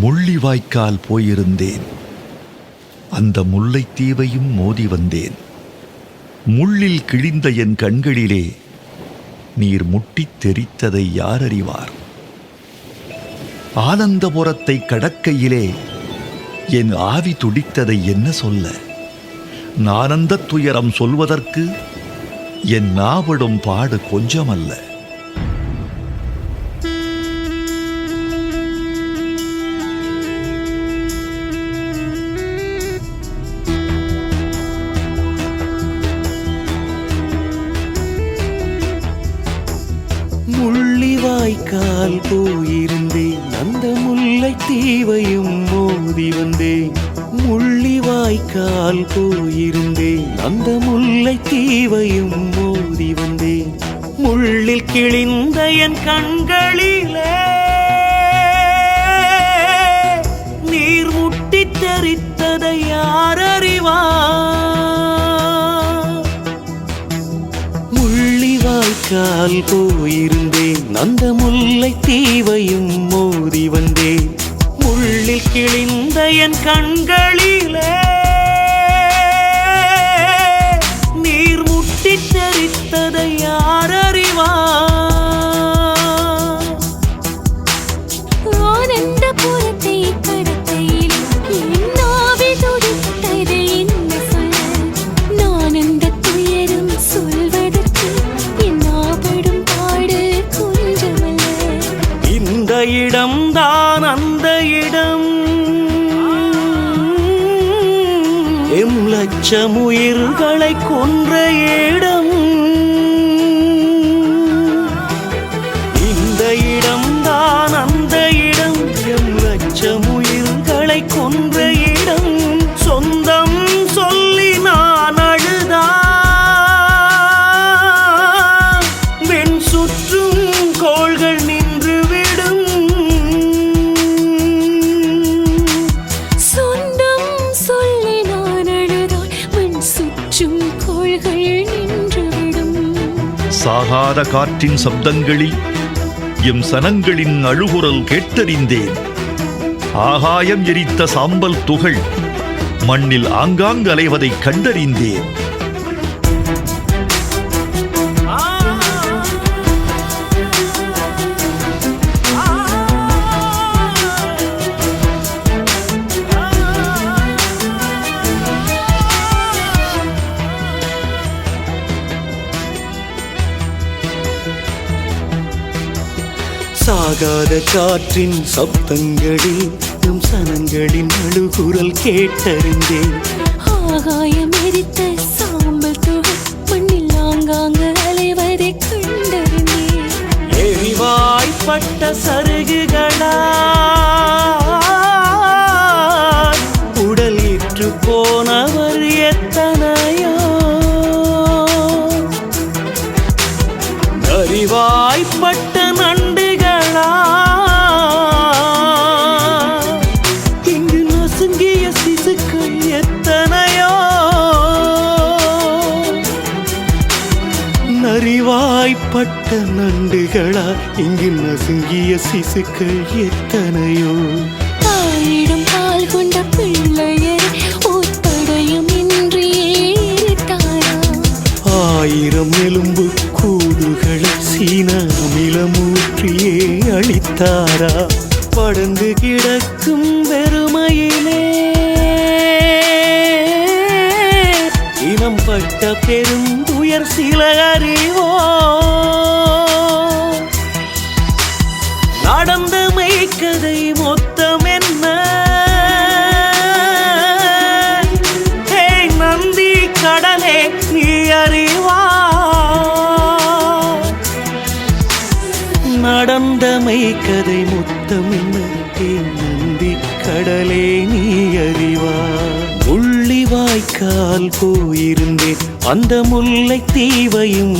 முள்ளிவாய்க்கால் போயிருந்தேன். அந்த முல்லைத்தீவையும் மோதி வந்தேன். முள்ளில் கிழிந்த என் கண்களிலே நீர் முட்டித் தெரித்ததை யார் அறிவார் ஆனந்தபுரத்தை கடக்கையிலே என் ஆவி துடித்ததை என்ன சொல்ல? நானந்த துயரம் சொல்வதற்கு என் நாவிடும் பாடு கொஞ்சமல்ல. வாய்க்கால் போயிருந்தேன் அந்த முல்லை தீவையும் மோதி வந்தேன் முள்ளி வாய்க்கால் போயிருந்தேன் அந்த முல்லை தீவையும் மோதி வந்தேன் முள்ளில் கிழிந்த என் கண்களிலே நீர் முட்டித் தெரித்ததை யார் அறிவார்? கால் போயிருந்தேன். அந்த முல்லை தீவையும் மோதி வந்தேன். முள்ளில் கிழிந்த என் கண்களிலே நீர் முட்டி தெரித்ததை லட்சம் உயிர்களை கொன்ற இடம் சாகாத காற்றின் சப்தங்களில் எம் சனங்களின் அழுகுரல் கேட்டறிந்தேன். ஆகாயம் எரித்த சாம்பல் துகள் மண்ணில் ஆங்காங்கு அலைவதைக் கண்டறிந்தேன். சாகாத காற்றின் சப்தங்களில் நம் சனங்களின் அழுகுரல் கேட்டறிந்தேன். ஆகாயம் எரித்த சாம்பல் துகள் மண்ணில் ஆங்காங்கு அலைவதை கண்டறிந்தேன். எரிவாய்ப்பட்ட சருகுகளா உடல் ஏற்று போனவர் எத்தனையோ. அறிவாய்ப்பட்ட நரிவாய்ப்பட்ட நண்டுகளா? இங்கு நசுங்கிய சிசுக்கள் எத்தனையோ? தாயிடம் பால் கொண்ட பிள்ளையர் ஒத்தடையும் ஆயிரம் எலும்பு கூடுகளை சீன அமிலமூற்றியே அளித்தாரா படந்து கிடக்கும் இனம் பட்ட பெருந்துயர் சில அறிவோ நடந்த மெய்க்கதை மொத்தம் என்ன? நந்தி கடலே நீ அறிவா? நடந்த மெய்க்கதை மொத்தம் என்ன? நந்தி கடலே நீ அறிவா? வாய்க்கால் போயிருந்தேன் அந்த முல்லை தீவையும்